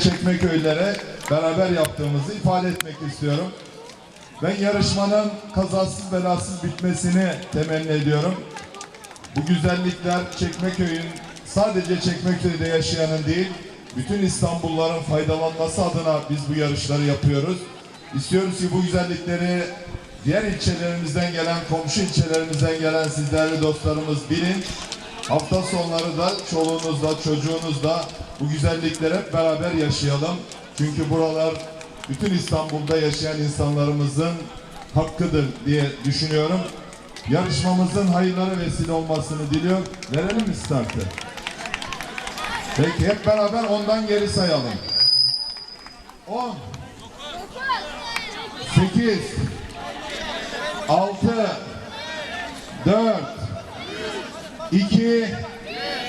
Çekmeköylere beraber yaptığımızı ifade etmek istiyorum. Ben yarışmanın kazasız belasız bitmesini temenni ediyorum. Bu güzellikler Çekmeköy'ün sadece Çekmeköy'de yaşayanın değil, bütün İstanbulluların faydalanması adına biz bu yarışları yapıyoruz. İstiyoruz ki bu güzellikleri diğer ilçelerimizden gelen, komşu ilçelerimizden gelen siz değerli dostlarımız bilin. Hafta sonları da çoluğunuzla, çocuğunuzla bu güzellikleri hep beraber yaşayalım. Çünkü buralar bütün İstanbul'da yaşayan insanlarımızın hakkıdır diye düşünüyorum. Yarışmamızın hayırlara vesile olmasını diliyor. Verelim mi startı? Peki hep beraber ondan geri sayalım. 10 8 6 4 2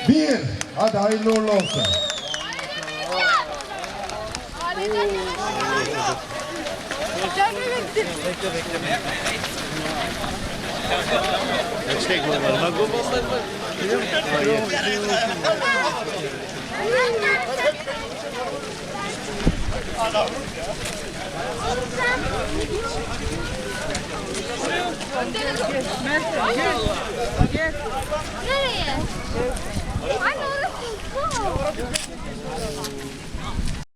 1 Hadi hayırlı uğurlu olsun. Nereye? Anne orası su.